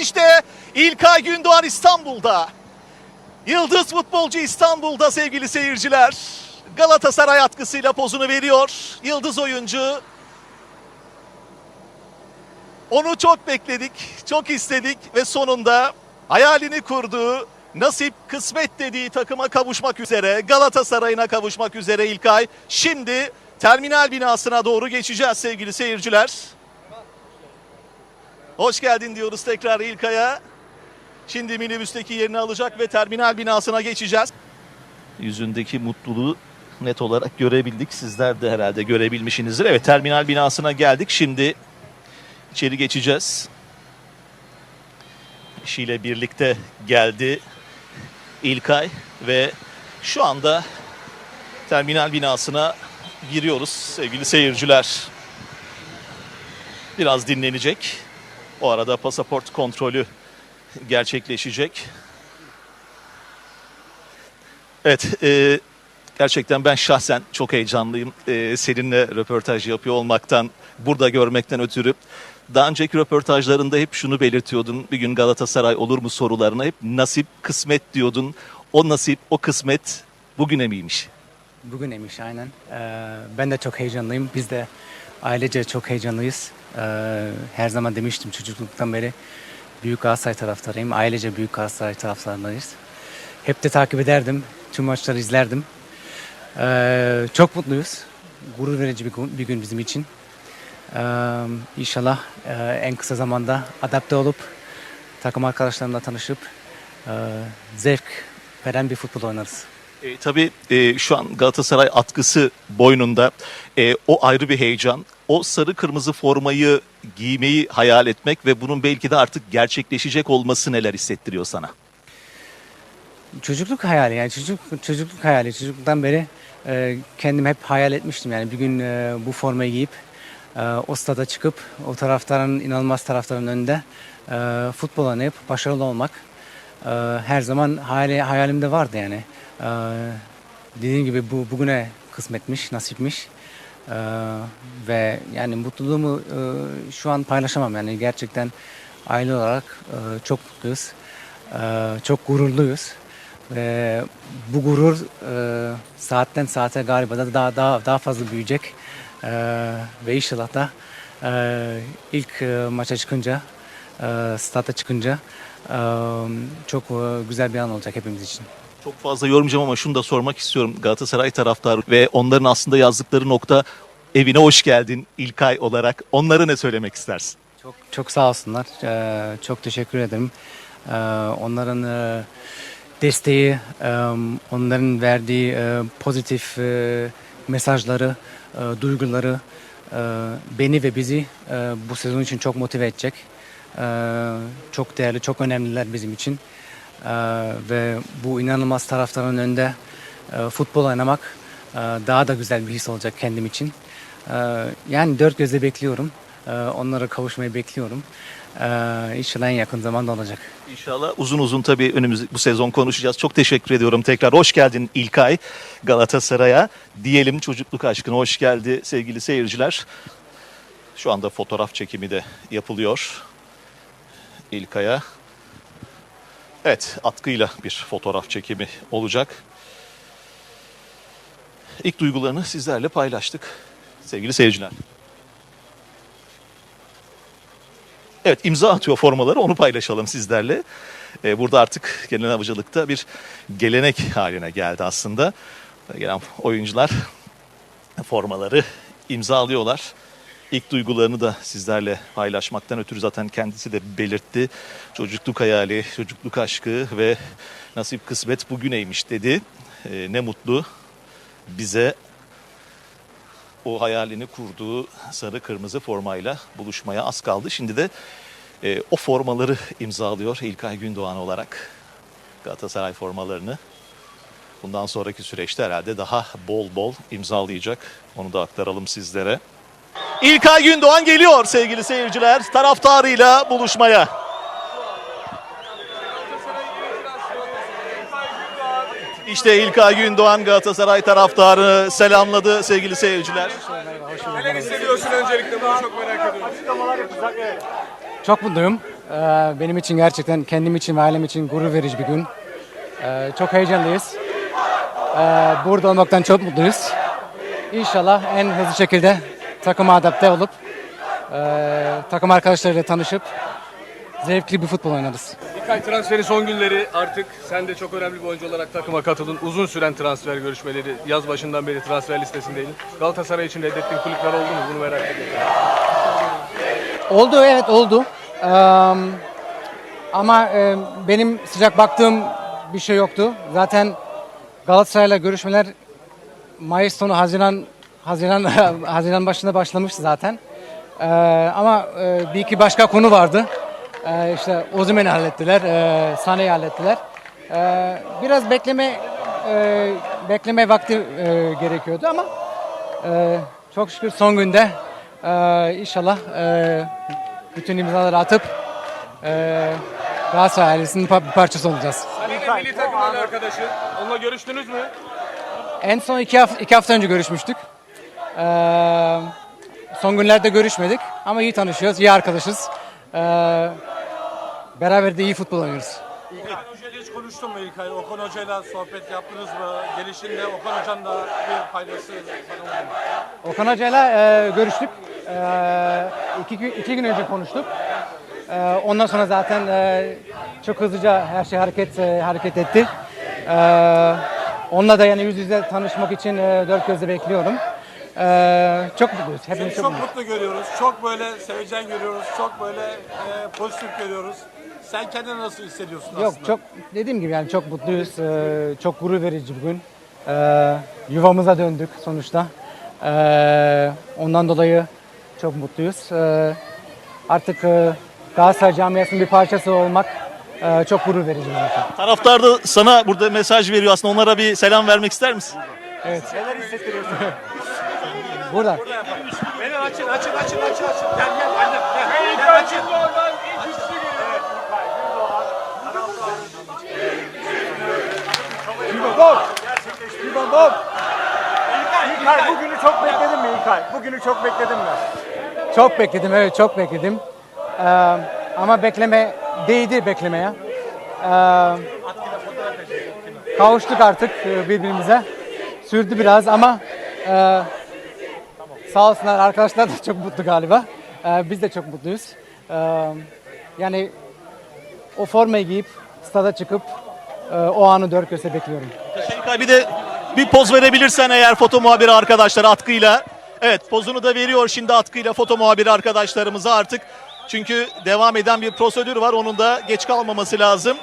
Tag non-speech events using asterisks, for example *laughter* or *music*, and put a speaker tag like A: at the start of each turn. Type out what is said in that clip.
A: İşte İlkay Gündoğan İstanbul'da. Yıldız futbolcu İstanbul'da sevgili seyirciler. Galatasaray atkısıyla pozunu veriyor. Yıldız oyuncu. Onu çok bekledik, çok istedik ve sonunda hayalini kurduğu, nasip kısmet dediği takıma kavuşmak üzere, Galatasaray'ına kavuşmak üzere İlkay. Şimdi terminal binasına doğru geçeceğiz sevgili seyirciler. Hoş geldin diyoruz tekrar İlkay'a. Şimdi minibüsteki yerini alacak ve terminal binasına geçeceğiz. Yüzündeki mutluluğu net olarak görebildik. Sizler de herhalde görebilmişsinizdir. Evet terminal binasına geldik. Şimdi içeri geçeceğiz. İşiyle birlikte geldi İlkay ve şu anda terminal binasına giriyoruz sevgili seyirciler. Biraz dinlenecek. O arada pasaport kontrolü gerçekleşecek. Evet, e, gerçekten ben şahsen çok heyecanlıyım. E, seninle röportaj yapıyor olmaktan, burada görmekten ötürü. Daha önceki röportajlarında hep şunu belirtiyordun. Bir gün Galatasaray olur mu sorularına hep nasip, kısmet diyordun. O nasip, o kısmet bugüne miymiş?
B: Bugün emiş aynen. Ee, ben de çok heyecanlıyım. Biz de ailece çok heyecanlıyız. Ee, her zaman demiştim çocukluktan beri büyük Galatasaray taraftarıyım. Ailece büyük Galatasaray taraftarlarıyız. Hep de takip ederdim. Tüm maçları izlerdim. Ee, çok mutluyuz. Gurur verici bir gün, bizim için. Ee, inşallah e, en kısa zamanda adapte olup takım arkadaşlarımla tanışıp e, zevk veren bir futbol oynarız.
A: E, tabii e, şu an Galatasaray atkısı boynunda. E, o ayrı bir heyecan. O sarı kırmızı formayı giymeyi hayal etmek ve bunun belki de artık gerçekleşecek olması neler hissettiriyor sana?
B: Çocukluk hayali yani çocuk çocukluk hayali çocukluktan beri e, kendim hep hayal etmiştim yani bir gün e, bu formayı giyip e, o stada çıkıp o taraftarın inanılmaz taraftarın önünde e, futbol oynayıp başarılı olmak e, her zaman hayali, hayalimde vardı yani. E, dediğim gibi bu bugüne kısmetmiş, nasipmiş. E, ve yani mutluluğumu e, şu an paylaşamam yani gerçekten aile olarak e, çok mutluyuz. E, çok gururluyuz. Ve bu gurur e, saatten saate galiba da daha daha daha fazla büyüyecek. E, ve inşallah da e, ilk e, maça çıkınca, e, stada çıkınca e, çok e, güzel bir an olacak hepimiz için.
A: Çok fazla yormayacağım ama şunu da sormak istiyorum. Galatasaray taraftarı ve onların aslında yazdıkları nokta evine hoş geldin İlkay olarak. Onlara ne söylemek istersin?
B: Çok çok sağ olsunlar. Ee, çok teşekkür ederim. Ee, onların e, desteği, e, onların verdiği e, pozitif e, mesajları, e, duyguları e, beni ve bizi e, bu sezon için çok motive edecek. E, çok değerli, çok önemliler bizim için. E, ve bu inanılmaz taraftarın önünde e, futbol oynamak e, daha da güzel bir his olacak kendim için. E, yani dört gözle bekliyorum. Ee, Onlara kavuşmayı bekliyorum. Ee, İnşallah en yakın zamanda olacak.
A: İnşallah uzun uzun tabii önümüz bu sezon konuşacağız. Çok teşekkür ediyorum tekrar. Hoş geldin İlkay Galatasaray'a. Diyelim çocukluk aşkına hoş geldi sevgili seyirciler. Şu anda fotoğraf çekimi de yapılıyor İlkay'a. Evet atkıyla bir fotoğraf çekimi olacak. İlk duygularını sizlerle paylaştık sevgili seyirciler. Evet imza atıyor formaları onu paylaşalım sizlerle. Ee, burada artık gelen avcılıkta bir gelenek haline geldi aslında. Gelen oyuncular formaları imzalıyorlar. İlk duygularını da sizlerle paylaşmaktan ötürü zaten kendisi de belirtti. Çocukluk hayali, çocukluk aşkı ve nasip kısmet bugüneymiş dedi. Ee, ne mutlu bize o hayalini kurduğu sarı kırmızı formayla buluşmaya az kaldı. Şimdi de e, o formaları imzalıyor İlkay Gündoğan olarak Galatasaray formalarını. Bundan sonraki süreçte herhalde daha bol bol imzalayacak. Onu da aktaralım sizlere. İlkay Gündoğan geliyor sevgili seyirciler taraftarıyla buluşmaya. İşte İlkay Gündoğan Galatasaray taraftarı selamladı sevgili seyirciler.
C: Neler hissediyorsun öncelikle bunu çok merak ediyorum.
B: Çok mutluyum. Ee, benim için gerçekten kendim için ve ailem için gurur verici bir gün. Ee, çok heyecanlıyız. Ee, burada olmaktan çok mutluyuz. İnşallah en hızlı şekilde takıma adapte olup e, takım arkadaşlarıyla tanışıp zevkli bir futbol oynarız.
C: İlkay transferi son günleri artık sen de çok önemli bir oyuncu olarak takıma katıldın. Uzun süren transfer görüşmeleri yaz başından beri transfer listesindeydin. Galatasaray için reddettiğin kulüpler oldu mu? Bunu merak ediyorum.
B: Oldu evet oldu. Eee, ama e, benim sıcak baktığım bir şey yoktu. Zaten Galatasaray'la görüşmeler Mayıs sonu Haziran Haziran *laughs* Haziran başında başlamıştı zaten. Eee, ama e, bir iki başka konu vardı. Eee işte Ozyman'ı hallettiler, e, Sané'yi hallettiler. Eee, biraz bekleme e, bekleme vakti e, gerekiyordu ama ee, çok şükür son günde e, inşallah e, bütün imzaları atıp e, Galatasaray ailesinin bir parçası olacağız.
C: Ali'nin milli takımdan arkadaşı. Onunla görüştünüz mü?
B: En son iki, hafta, iki hafta önce görüşmüştük. Ee, son günlerde görüşmedik ama iyi tanışıyoruz, iyi arkadaşız. Ee, beraber de iyi futbol oynuyoruz.
D: İlkan Hoca'yla hiç konuştun mu İlkay? Okan Hoca'yla sohbet yaptınız mı? Gelişinde Okan Hoca'nın da bir faydası oldu mu?
B: Okan Hoca'yla e, görüştük. E, iki, gün- iki gün önce konuştuk. E, ondan sonra zaten e, çok hızlıca her şey hareket e, hareket etti. E, onunla da yani yüz yüze tanışmak için e, dört gözle bekliyorum. E, çok mutluyuz. Hepimiz çok
D: çok mutlu görüyoruz. Çok böyle sevecen görüyoruz. Çok böyle e, pozitif görüyoruz. Sen kendini nasıl hissediyorsun
B: Yok
D: aslında?
B: çok dediğim gibi yani çok mutluyuz. E, çok gurur verici bir gün. E, yuvamıza döndük sonuçta. E, ondan dolayı çok mutluyuz. E, artık e, Galatasaray camiasının bir parçası olmak e, çok gurur verici için.
A: Taraftar da sana burada mesaj veriyor aslında. Onlara bir selam vermek ister misin?
B: Evet. *laughs* Burada.
D: Beni açın, açın, açın, açın, açın. Gel, gel, annem, gel. Gel, açın.
E: İlkay bugünü çok bekledin mi İlkay? Bugünü çok bekledin mi?
B: Çok bekledim, evet çok bekledim. Ee, ama bekleme değdi beklemeye. Ee, kavuştuk artık e, birbirimize. Sürdü biraz ama e, sağ olsunlar arkadaşlar da çok mutlu galiba. Ee, biz de çok mutluyuz. Ee, yani o formayı giyip stada çıkıp e, o anı dört gözle bekliyorum.
A: İlkay bir de bir poz verebilirsen eğer foto muhabiri arkadaşlar atkıyla. Evet pozunu da veriyor şimdi atkıyla foto muhabiri arkadaşlarımıza artık. Çünkü devam eden bir prosedür var onun da geç kalmaması lazım.